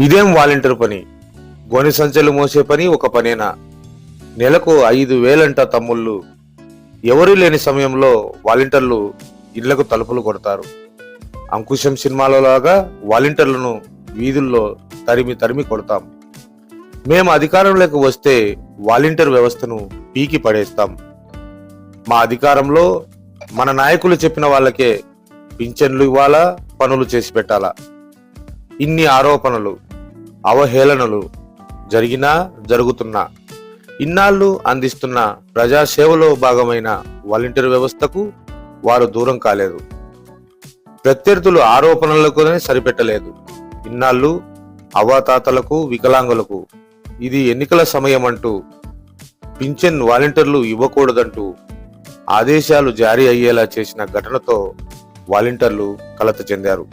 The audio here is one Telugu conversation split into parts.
ఇదేం వాలంటీర్ పని? గోనె సంచులు మోసే పని ఒక పనేనా? నెలకు ఐదు వేలంట తమ్ముళ్ళు. ఎవరూ లేని సమయంలో వాలంటీర్లు ఇళ్ళకు తలుపులు కొడతారు. అంకుశం సినిమాలలాగా వాలంటీర్లను వీధుల్లో తరిమి తరిమి కొడతాం. మేము అధికారంలోకి వస్తే వాలంటీర్ వ్యవస్థను పీకి పడేస్తాం. మా అధికారంలో మన నాయకులు చెప్పిన వాళ్ళకే పింఛన్లు ఇవ్వాలా పనులు చేసి పెట్టాలా? ఇన్ని ఆరోపణలు అవహేళనలు జరిగినా జరుగుతున్నా ఇన్నాళ్ళు అందిస్తున్న ప్రజాసేవలో భాగమైన వాలంటీర్ వ్యవస్థకు వారు దూరం కాలేదు. ప్రత్యర్థులు ఆరోపణలకునే సరిపెట్టలేదు. ఇన్నాళ్ళు అవ్వాతాతలకు వికలాంగులకు ఇది ఎన్నికల సమయం అంటూ పింఛన్ వాలంటీర్లు ఇవ్వకూడదంటూ ఆదేశాలు జారీ అయ్యేలా చేసిన ఘటనతో వాలంటీర్లు కలత చెందారు.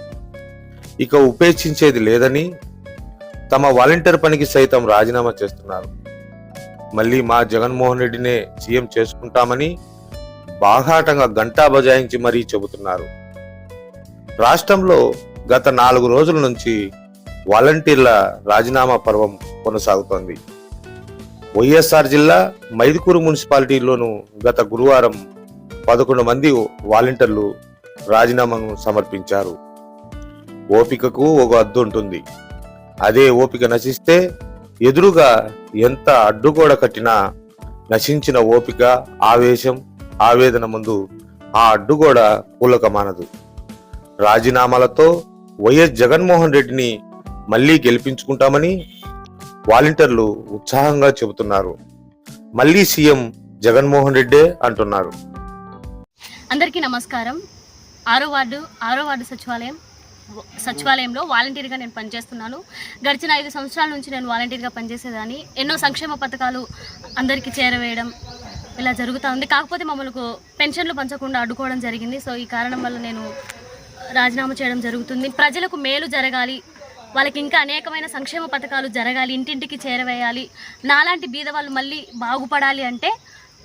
ఇక ఉపేక్షించేది లేదని తమ వాలంటీర్ పనికి సైతం రాజీనామా చేస్తున్నారు. మళ్ళీ మా జగన్మోహన్ రెడ్డినే సీఎం చేసుకుంటామని బాహాటంగా గంటా బజాయించి మరీ చెబుతున్నారు. రాష్ట్రంలో గత నాలుగు రోజుల నుంచి వాలంటీర్ల రాజీనామా పర్వం కొనసాగుతోంది. వైఎస్ఆర్ జిల్లా మైదుకూరు మున్సిపాలిటీలోనూ గత గురువారం పదకొండు మంది వాలంటీర్లు రాజీనామాను సమర్పించారు. ఓపికకు ఒక అద్దు ఉంటుంది. అదే ఓపిక నశిస్తే ఎదురుగా ఎంత అడ్డుగోడ కట్టినా నశించిన ఓపిక ఆవేశం ఆవేదన ముందు ఆ అడ్డుగోడ కూలకమానదు రాజీనామాలతో వైఎస్ జగన్మోహన్ రెడ్డిని మళ్ళీ గెలిపించుకుంటామని వాలంటీర్లు ఉత్సాహంగా చెబుతున్నారు. మళ్ళీ సీఎం జగన్మోహన్ రెడ్డే అంటున్నారు. అందరికీ నమస్కారం. ఆరో వార్డు ఆరో వార్డు సచివాలయం సచివాలయంలో వాలంటీర్గా నేను పనిచేస్తున్నాను. గడిచిన ఐదు సంవత్సరాల నుంచి నేను వాలంటీర్గా పనిచేసేదాన్ని. ఎన్నో సంక్షేమ పథకాలు అందరికీ చేరవేయడం ఇలా జరుగుతూ ఉంది. కాకపోతే మమ్మల్ని పెన్షన్లు పంచకుండా అడ్డుకోవడం జరిగింది. సో ఈ కారణం వల్ల నేను రాజీనామా చేయడం జరుగుతుంది. ప్రజలకు మేలు జరగాలి. వాళ్ళకి ఇంకా అనేకమైన సంక్షేమ పథకాలు జరగాలి. ఇంటింటికి చేరవేయాలి. నాలాంటి బీద వాళ్ళు మళ్ళీ బాగుపడాలి అంటే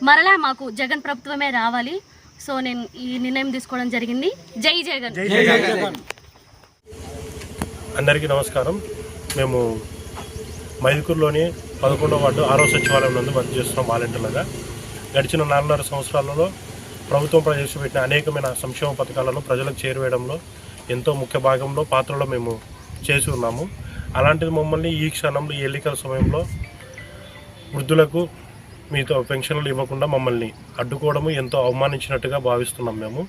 మరలా మాకు జగన్ ప్రభుత్వమే రావాలి. సో నేను ఈ నిర్ణయం తీసుకోవడం జరిగింది. జై జగన్. అందరికీ నమస్కారం. మేము మైదుకూరులోని పదకొండవ వార్డు ఆరో సచివాలయం నందు వర్క్ చేస్తున్నాం వాలంటీర్లుగా. గడిచిన నాలుగున్నర సంవత్సరాలలో ప్రభుత్వం ప్రవేశపెట్టిన అనేకమైన సంక్షేమ పథకాలను ప్రజలకు చేరువేయడంలో ఎంతో ముఖ్య భాగంలో పాత్రలో మేము చేసి ఉన్నాము. అలాంటిది మమ్మల్ని ఈ క్షణంలో ఈ ఎన్నికల సమయంలో వృద్ధులకు మీతో పెన్షన్లు ఇవ్వకుండా మమ్మల్ని అడ్డుకోవడము ఎంతో అవమానించినట్టుగా భావిస్తున్నాం మేము.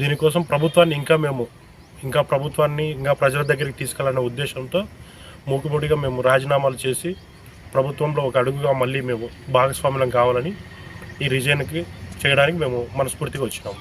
దీనికోసం ప్రభుత్వాన్ని ఇంకా మేము ఇంకా ప్రభుత్వాన్ని ఇంకా ప్రజల దగ్గరికి తీసుకెళ్ళనే ఉద్దేశంతో మూకుముడిగా మేము రాజీనామాలు చేసి ప్రభుత్వంలో ఒక అడుగుగా మళ్ళీ మేము భాగస్వామ్యం కావాలని ఈ రిజైన్కి చేయడానికి మేము మనస్ఫూర్తిగా వచ్చినాము